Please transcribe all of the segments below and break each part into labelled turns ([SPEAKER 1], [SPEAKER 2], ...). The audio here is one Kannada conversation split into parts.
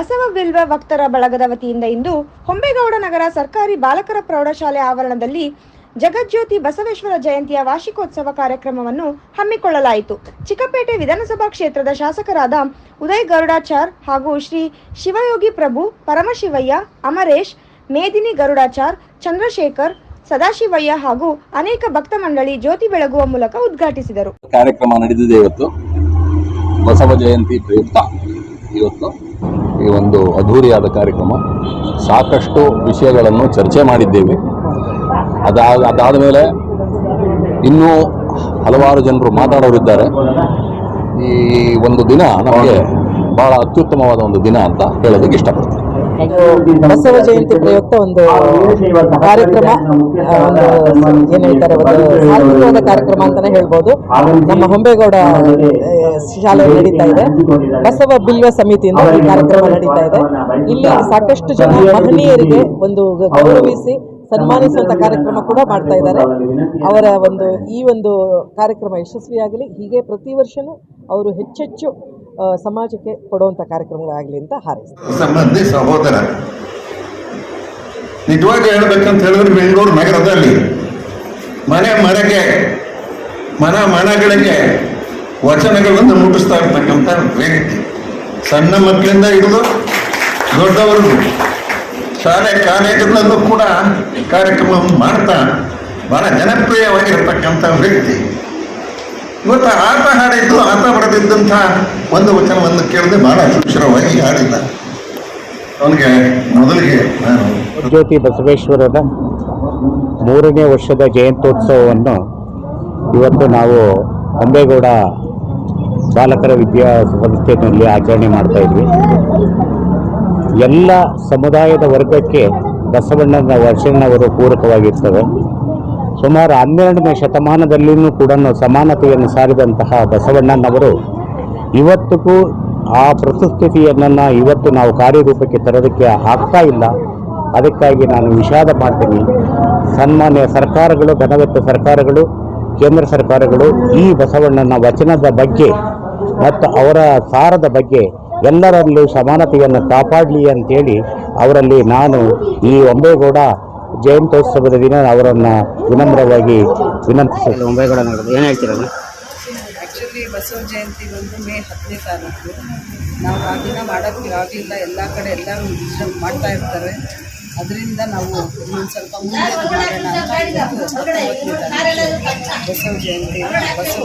[SPEAKER 1] ಬಸವ ಬಿಲ್ವ ಭಕ್ತರ ಬಳಗದ ವತಿಯಿಂದ ಇಂದು ಹೊಂಬೇಗೌಡ ನಗರ ಸರ್ಕಾರಿ ಬಾಲಕರ ಪ್ರೌಢಶಾಲೆ ಆವರಣದಲ್ಲಿ ಜಗಜ್ಯೋತಿ ಬಸವೇಶ್ವರ ಜಯಂತಿಯ ವಾರ್ಷಿಕೋತ್ಸವ ಕಾರ್ಯಕ್ರಮವನ್ನು ಹಮ್ಮಿಕೊಳ್ಳಲಾಯಿತು. ಚಿಕ್ಕಪೇಟೆ ವಿಧಾನಸಭಾ ಕ್ಷೇತ್ರದ ಶಾಸಕರಾದ ಉದಯ್ ಗರುಡಾಚಾರ್ ಹಾಗೂ ಶ್ರೀ ಶಿವಯೋಗಿ ಪ್ರಭು, ಪರಮಶಿವಯ್ಯ, ಅಮರೇಶ್, ಮೇದಿನಿ ಗರುಡಾಚಾರ್ ಚಂದ್ರಶೇಖರ್, ಸದಾಶಿವಯ್ಯ ಹಾಗೂ ಅನೇಕ ಭಕ್ತ ಮಂಡಳಿ ಜ್ಯೋತಿ ಬೆಳಗುವ ಮೂಲಕ ಉದ್ಘಾಟಿಸಿದರು.
[SPEAKER 2] ಕಾರ್ಯಕ್ರಮ ನಡೆದಿದೆ ಇವತ್ತು. ಬಸವ ಜಯಂತಿ ಪ್ರಯುಕ್ತ ಇವತ್ತು. ಒಂದು ಅದ್ಧೂರಿಯಾದ ಕಾರ್ಯಕ್ರಮ. ಸಾಕಷ್ಟು ವಿಷಯಗಳನ್ನು ಚರ್ಚೆ ಮಾಡಿದ್ದೇವೆ. ಅದಾದ ಅದಾದ ಮೇಲೆ ಇನ್ನೂ ಹಲವಾರು ಜನರು ಮಾತಾಡೋರಿದ್ದಾರೆ. ಈ ಒಂದು ದಿನ ನಮಗೆ ಬಹಳ ಅತ್ಯುತ್ತಮವಾದ ಒಂದು ದಿನ ಅಂತ ಹೇಳೋದಕ್ಕೆ ಇಷ್ಟಪಡ್ತೀನಿ.
[SPEAKER 3] ಬಸವ ಜಯಂತಿ ಪ್ರಯುಕ್ತ ಒಂದು ಕಾರ್ಯಕ್ರಮ ಒಂದು ಏನ್ ಹೇಳ್ತಾರೆ, ಒಂದು ಸಾರ್ವಜನಿಕವಾದ ಕಾರ್ಯಕ್ರಮ ಅಂತಾನೆ ಹೇಳ್ಬೋದು. ನಮ್ಮ ಹೊಂಬೇಗೌಡ ಶಾಲೆ ನಡೀತಾ ಇದೆ. ಬಸವ ಬಿಲ್ವ ಸಮಿತಿಯಿಂದ ಈ ಕಾರ್ಯಕ್ರಮ ನಡೀತಾ ಇದೆ. ಇಲ್ಲಿ ಸಾಕಷ್ಟು ಜನ ಮಹನೀಯರಿಗೆ ಒಂದು ಗೌರವಿಸಿ ಸನ್ಮಾನಿಸುವಂತ ಕಾರ್ಯಕ್ರಮ ಕೂಡ ಮಾಡ್ತಾ ಇದ್ದಾರೆ. ಅವರ ಒಂದು, ಈ ಒಂದು ಕಾರ್ಯಕ್ರಮ ಯಶಸ್ವಿಯಾಗಲಿ. ಹೀಗೆ ಪ್ರತಿ ವರ್ಷನೂ ಅವರು ಹೆಚ್ಚೆಚ್ಚು ಸಮಾಜಕ್ಕೆ ಕೊಡುವಂಥ ಕಾರ್ಯಕ್ರಮಗಳಾಗಲಿ ಅಂತ ಹಾರೈಸ್ತಾರೆ
[SPEAKER 4] ಸಂಬಂಧಿ ಸಹೋದರ, ನಿಜವಾಗಿ ಹೇಳ್ಬೇಕಂತ ಹೇಳಿದ್ರೆ ಬೆಂಗಳೂರು ನಗರದಲ್ಲಿ ಮನೆ ಮನೆಗೆ, ಮನ ಮನಗಳಿಗೆ ವಚನಗಳನ್ನು ಮುಟ್ಟಿಸ್ತಾ ಇರ್ತಕ್ಕಂಥ ವ್ಯಕ್ತಿ. ಸಣ್ಣ ಮಕ್ಕಳಿಂದ ಹಿಡಿದು ದೊಡ್ಡವರು ಶಾಲೆ ಕಾಲೇಜುಗಳಲ್ಲೂ ಕೂಡ ಕಾರ್ಯಕ್ರಮವನ್ನು ಮಾಡ್ತಾ ಬಹಳ ಜನಪ್ರಿಯವಾಗಿರ್ತಕ್ಕಂಥ ವ್ಯಕ್ತಿ. ಇವತ್ತು ಆತ ಹಾಡಿದ್ದು ಆತ ಬರೆದಿದ್ದಂಥ ಒಂದು ವಚನವನ್ನು ಕೇಳದೆ ಬಹಳ ಸುಕ್ಷರವಾಗಿ ಹಾಡಿಲ್ಲ. ಅವನಿಗೆ ಮೊದಲಿಗೆ
[SPEAKER 5] ಜ್ಯೋತಿ ಬಸವೇಶ್ವರರ ಮೂರನೇ ವರ್ಷದ ಜಯಂತ್ಯೋತ್ಸವವನ್ನು ಇವತ್ತು ನಾವು ಅಂಬೇಗೌಡ ಬಾಲಕರ ವಿದ್ಯಾ ಸಂಸ್ಥೆಯಲ್ಲಿ ಆಚರಣೆ ಮಾಡ್ತಾ ಇದ್ವಿ. ಎಲ್ಲ ಸಮುದಾಯದ ವರ್ಗಕ್ಕೆ ಬಸವಣ್ಣನ ವರ್ಷನವರು ಪೂರಕವಾಗಿರ್ತವೆ. ಸುಮಾರು ಹನ್ನೆರಡನೇ ಶತಮಾನದಲ್ಲಿಯೂ ಕೂಡ ಸಮಾನತೆಯನ್ನು ಸಾರಿದಂತಹ ಬಸವಣ್ಣನವರು ಇವತ್ತಿಗೂ ಆ ಪ್ರಸ್ತುತಿಯನ್ನು ಇವತ್ತು ನಾವು ಕಾರ್ಯರೂಪಕ್ಕೆ ತರೋದಕ್ಕೆ ಆಗ್ತಾ ಇಲ್ಲ. ಅದಕ್ಕಾಗಿ ನಾನು ವಿಷಾದ ಮಾಡ್ತೀನಿ. ಸನ್ಮಾನ್ಯ ಸರ್ಕಾರಗಳು, ಘನವೆತ್ತ ಸರ್ಕಾರಗಳು, ಕೇಂದ್ರ ಸರ್ಕಾರಗಳು, ಈ ಬಸವಣ್ಣನ ವಚನದ ಬಗ್ಗೆ ಮತ್ತು ಅವರ ಸಾರದ ಬಗ್ಗೆ ಎಲ್ಲರಲ್ಲೂ ಸಮಾನತೆಯನ್ನು ಕಾಪಾಡಲಿ ಅಂತೇಳಿ ಅವರಲ್ಲಿ ನಾನು ಈ ಒಂಬೇಗೌಡ ಜಯಂತ್ಯೋತ್ಸವದ ದಿನ ಅವರನ್ನು ವಿನಮ್ರವಾಗಿ ವಿನಂತಿಸಿದ್ರು ಒಂಬೇಗೌಡ ನಗರದ ಏನು ಹೇಳ್ತೀರಲ್ಲ
[SPEAKER 6] ಆ್ಯಕ್ಚುಲಿ ಬಸವ ಜಯಂತಿ ಬಂದು ಮೇ ಹತ್ತನೇ ತಾರೀಕು. ನಾವು ಆ ದಿನ ಮಾಡೋಕ್ಕೆ ಆಗಲಿಲ್ಲ ಎಲ್ಲ ಕಡೆ ಎಲ್ಲರೂ ವಿಜೃಂಭ ಮಾಡ್ತಾ ಇರ್ತಾರೆ. ಅದರಿಂದ ನಾವು ಇನ್ನೊಂದು ಸ್ವಲ್ಪ ಮುಂದೆ ಮಾಡೋಣ ಅಂತ ಇವತ್ತು ಹತ್ತೊಂಬತ್ತನೇ ಬಸವ ಜಯಂತಿ ಬಸವ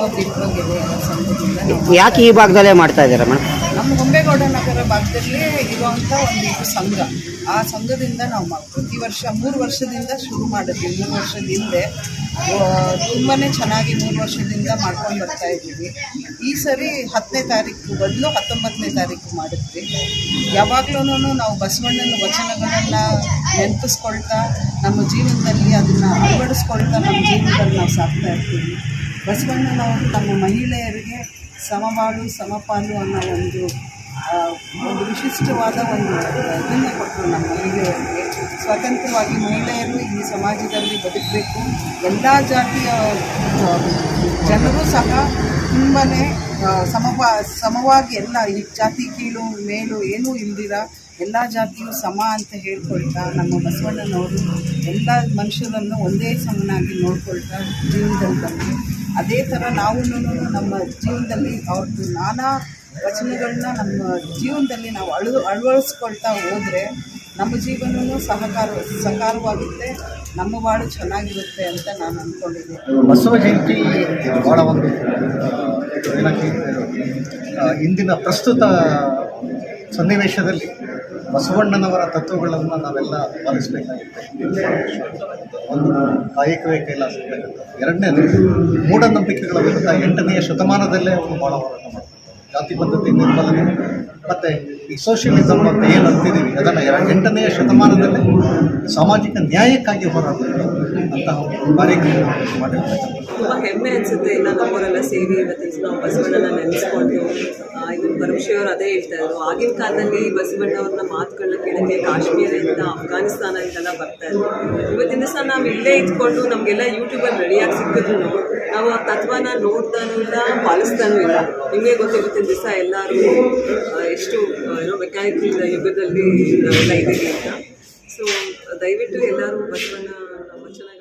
[SPEAKER 6] ಅನ್ನೋ
[SPEAKER 5] ಯಾಕೆ ಈ ಭಾಗದಲ್ಲೇ ಮಾಡ್ತಾ ಇದ್ದಾರೆ ಮೇಡಮ್?
[SPEAKER 6] ನಮ್ಮ ಹೊಂಬೇಗೌಡ ನಗರ ಭಾಗದಲ್ಲಿ ಇರುವಂಥ ಒಂದು ಸಂಘ. ಆ ಸಂಘದಿಂದ ನಾವು ಪ್ರತಿ ವರ್ಷ ಮೂರು ವರ್ಷದಿಂದ ಶುರು ಮಾಡಿದ್ವಿ. ಮೂರು ವರ್ಷದ ಹಿಂದೆ ತುಂಬಾ ಚೆನ್ನಾಗಿ ಮೂರು ವರ್ಷದಿಂದ ಮಾಡ್ಕೊಂಡು ಬರ್ತಾ ಇದ್ದೀವಿ. ಈ ಸರಿ ಹತ್ತನೇ ತಾರೀಕು ಬದಲು ಹತ್ತೊಂಬತ್ತನೇ ತಾರೀಕು ಮಾಡಿದ್ವಿ. ಯಾವಾಗಲೂ ನಾವು ಬಸವಣ್ಣನ ವಚನಗಳನ್ನ ನೆನಪಿಸ್ಕೊಳ್ತಾ, ನಮ್ಮ ಜೀವನದಲ್ಲಿ ಅದನ್ನು ಅಳವಡಿಸ್ಕೊಳ್ತಾ ನಮ್ಮ ಜೀವನದಲ್ಲಿ ನಾವು ಸಾಕ್ತಾ ಇರ್ತೀವಿ. ಬಸವಣ್ಣನವರು ನಮ್ಮ ಮಹಿಳೆಯರಿಗೆ ಸಮಬಾಳು, ಸಮಪಾಲು ಅನ್ನೋ ಒಂದು ಒಂದು ವಿಶಿಷ್ಟವಾದ ಒಂದು ಇದನ್ನು ಕೊಟ್ಟರು ನಮ್ಮ ಮಹಿಳೆಯರಿಗೆ ಸ್ವತಂತ್ರವಾಗಿ ಮಹಿಳೆಯರು ಈ ಸಮಾಜದಲ್ಲಿ ಬದುಕಬೇಕು. ಎಲ್ಲ ಜಾತಿಯ ಜನರು ಸಹ ತುಂಬಾ ಸಮವ ಸಮವಾಗಿ ಎಲ್ಲ ಈ ಜಾತಿ ಕೀಳು, ಮೇಲು ಏನೂ ಇಲ್ದಿರ ಎಲ್ಲ ಜಾತಿಯು ಸಮ ಅಂತ ಹೇಳ್ಕೊಳ್ತಾ ನಮ್ಮ ಬಸವಣ್ಣನವರು ಎಲ್ಲ ಮನುಷ್ಯರನ್ನು ಒಂದೇ ಸಮನಾಗಿ ನೋಡ್ಕೊಳ್ತಾ ಜೀವನದಲ್ಲಿ ಅದೇ ಥರ ನಾವು ನಮ್ಮ ಜೀವನದಲ್ಲಿ ಅವ್ರದ್ದು ನಾನಾ ವಚನಗಳನ್ನ ನಮ್ಮ ಜೀವನದಲ್ಲಿ ನಾವು ಅಳು ಅಳವಡಿಸ್ಕೊಳ್ತಾ ಹೋದರೆ ನಮ್ಮ ಜೀವನವೂ ಸಹಕಾರ ಸಹಕಾರವಾಗುತ್ತೆ ನಮ್ಮ ಬಾಳು ಚೆನ್ನಾಗಿರುತ್ತೆ ಅಂತ ನಾನು ಅಂದ್ಕೊಂಡಿದ್ದೀನಿ
[SPEAKER 7] ಬಸವ ಜಯಂತಿ ಭಾಳ ಒಂದು ಇಂದಿನ ಪ್ರಸ್ತುತ ಸನ್ನಿವೇಶದಲ್ಲಿ ಬಸವಣ್ಣನವರ ತತ್ವಗಳನ್ನು ನಾವೆಲ್ಲ ಪಾಲಿಸಬೇಕಾಗುತ್ತೆ. ಒಂದು ಕಾಯಕವೇ ಕೈಲಾಸ ಎರಡನೇದು, ಮೂಢನಂಬಿಕೆಗಳ ವಿರುದ್ಧ ಎಂಟನೆಯ ಶತಮಾನದಲ್ಲೇ ಅವರು ಭಾಳ ಹೋರಾಟ ಮಾಡ್ತಾರೆ. ಜಾತಿ ಪದ್ಧತಿ ನಿರ್ಮಲನೆ ಮತ್ತು ಈ ಸೋಷಿಯಲಿಸಮ್ ಅಂತ ಏನು ಅಂತಿದ್ದೀವಿ, ಅದನ್ನು ಎಂಟನೆಯ ಶತಮಾನದಲ್ಲಿ ಸಾಮಾಜಿಕ ನ್ಯಾಯಕ್ಕಾಗಿ ಹೋರಾಡಬೇಕು ಮಾಡಿರ್ತಕ್ಕಂಥ
[SPEAKER 8] ತುಂಬ ಹೆಮ್ಮೆ ಅನಿಸುತ್ತೆ ಇಲ್ಲ ನಮ್ಮವರೆಲ್ಲ ಸೇರಿ ಇವತ್ತು ನಾವು ಬಸವಣ್ಣನ ನೆನೆಸ್ಕೊಂಡು. ಇವನ್ ಪರಮಶಿವರು ಅದೇ ಹೇಳ್ತಾ ಇದ್ರು. ಆಗಿನ ಕಾಲದಲ್ಲಿ ಬಸವಣ್ಣವ್ರನ್ನ ಮಾತುಗಳನ್ನ ಕೇಳಕ್ಕೆ ಕಾಶ್ಮೀರದಿಂದ ಅಫ್ಘಾನಿಸ್ತಾನ ಇಂದೆಲ್ಲ ಬರ್ತಾ ಇದ್ರು. ಇವತ್ತಿನ ದಿವಸ ನಾವು ಇಲ್ಲೇ ಇದ್ಕೊಂಡು ನಮಗೆಲ್ಲ ಯೂಟ್ಯೂಬಲ್ಲಿ ರೆಡಿಯಾಗಿ ಸಿಕ್ಕಿದ್ರು. ನಾವು ಆ ತತ್ವನ ನೋಡ್ತಾನೂ ಇಲ್ಲ, ಪಾಲಿಸ್ತಾನೂ ಇಲ್ಲ. ನಿಮಗೆ ಗೊತ್ತಿರುತ್ತೆ ದಿವಸ ಎಲ್ಲರೂ ಎಷ್ಟು ಏನೋ ಮೆಕ್ಯಾನಿಕಲ್ ಯುಗದಲ್ಲಿ ನಾವೆಲ್ಲ ಇದ್ದೀವಿ ಅಂತ. ಸೊ ದಯವಿಟ್ಟು ಎಲ್ಲರೂ ಬಸವಣ್ಣ ವಚನಗಳನ್ನ